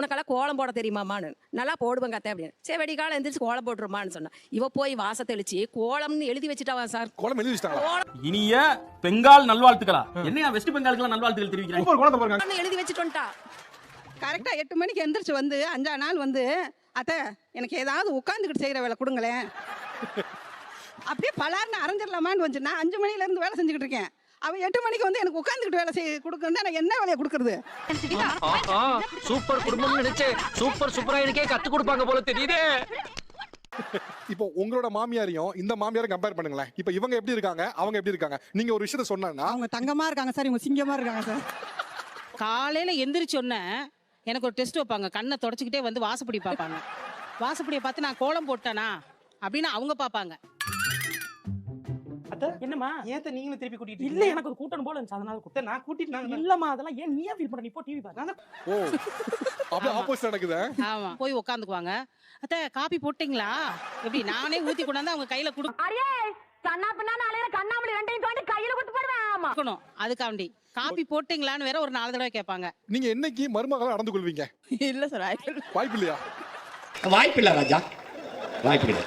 உனக்கெல்லாம் கோலம் போட தெரியுமாமான்னு. நல்லா போடுவேங்க அத்தை அப்படின்னு. சரி வெடிக்காலம் எந்திரிச்சு கோலம் போட்டுருமான்னு சொன்னா இவ போய் வாச தெளிச்சு கோலம்னு எழுதி வச்சுட்டாவா சார்? குழம்பு எழுதி வச்சிட்டாங்களா? கோலம். இனிய பெங்கால் நல்வாழ்த்துக்களா? என்னையா வெஸ்ட் பெங்காலுக்கு நல்வாழ்த்துக்கள் தெரிவிக்கிறேன் எழுதி வச்சுட்டு வந்துட்டா கரெக்டா எட்டு மணிக்கு எந்திரிச்சு வந்து அஞ்சா நாள் வந்து அத்தை எனக்கு ஏதாவது உட்காந்துக்கிட்டு செய்யற வேலை கொடுங்களேன். அப்படியே பலார்னு அரைஞ்சிடலாமான்னு வந்து நான் அஞ்சு மணில இருந்து வேலை செஞ்சுக்கிட்டு இருக்கேன். அவன் எட்டு மணிக்கு வந்து எனக்கு உட்காந்துக்கிட்டு வேலை செய்ய கொடுக்கணும்னா எனக்கு என்ன வேலையை கொடுக்கறது? சூப்பர் குடும்பம் நினைச்சு சூப்பர் சூப்பரா எனக்கே கத்து கொடுப்பாங்க போல தெரியுதே. இப்போ உங்களோட மாமியாரையும் இந்த மாமியாரையும் கம்பேர் பண்ணுங்களேன். இப்போ இவங்க எப்படி இருக்காங்க? அவங்க எப்படி இருக்காங்க? நீங்க ஒரு விஷயத்த சொன்னா அவங்க தங்கமா இருக்காங்க சார் இவங்க சிங்கமா இருக்காங்க சார். காலையில எந்திரிச்சோன்னே எனக்கு ஒரு டெஸ்ட் வைப்பாங்க. கண்ணை தொடச்சிக்கிட்டே வந்து வாசப்படி பார்ப்பாங்க. வாசப்படியை பார்த்து நான் கோலம் போட்டேனா அப்படின்னு அவங்க பார்ப்பாங்க. என்னம்மா? ஏத்த நீங்களும் திருப்பி கூட்டிட்டு இல்ல எனக்கு ஒரு கூட்டம் போல இருந்துச்சு அதனால கூட்டம் நான் கூட்டிட்டு நாங்க இல்லம்மா அதெல்லாம் ஏன் நீயே ஃபீல் பண்ற? நீ போ டிவி பாரு. ஓ அப்படியே ஆப்போசிட் நடக்குது? ஆமா. போய் உட்காந்துக்குவாங்க அத்தை காப்பி போட்டீங்களா? எப்படி நானே ஊத்தி கொண்டாந்து அவங்க கையில கொடுக்கணும் அதுக்காண்டி. காப்பி போட்டீங்களான்னு வேற ஒரு நாலு தடவை கேட்பாங்க. நீங்க என்னைக்கு மருமகளை நடந்து கொள்வீங்க? இல்ல சார் வாய்ப்பு இல்லையா வாய்ப்பில்லை ராஜா. வாய்ப்பில்லை.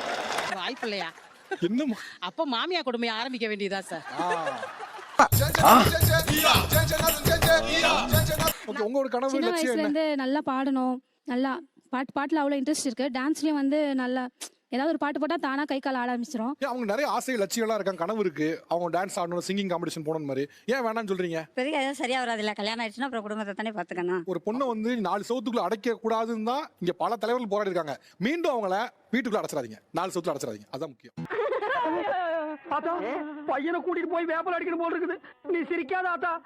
வாய்ப்பு இல்லையா என்னமா அப்ப மாமியா கொடுமையை ஆரம்பிக்க வேண்டியதா சார்? ஓகே உங்களோட கனவு சின்ன வயசுல என்ன? இருந்து நல்லா பாடணும் நல்லா பாட்டு பாட்டுல அவ்வளோ இன்ட்ரெஸ்ட் இருக்கு. டான்ஸ்லயும் வந்து நல்லா ஏதாவது ஒரு பாட்டு போட்டா தானா கை கால் ஆட ஆரம்பிச்சிரும். ஏன் அவங்க நிறைய ஆசை லட்சியம்லாம் இருக்காங்க. கனவு இருக்கு. அவங்க டான்ஸ் ஆடணும் சிங்கிங் காம்படிஷன் போகணும் மாதிரி. ஏன் வேணாம்னு சொல்றீங்க? பெரிய எதுவும் சரியா வராதுல்ல கல்யாணம் ஆயிடுச்சுன்னா அப்புறம் குடும்பத்தை தானே பாத்துக்கணும் ஒரு பொண்ணை வந்து நாலு சவுத்துக்குள்ள அடைக்க கூடாதுன்னு தான் இங்க பல தலைவர்கள் போராடி இருக்காங்க. மீண்டும் அவங்கள வீட்டுக்குள்ள அடைச்சிடாதீங்க. நாலு சவுத்துல அடைச்சிடாதீங்க. அதான் முக்கியம். பையனை கூட்டிட்டு போய் வேப்பல் அடிக்கணும் போல இருக்குது. நீ சிரிக்காத ஆத்தா.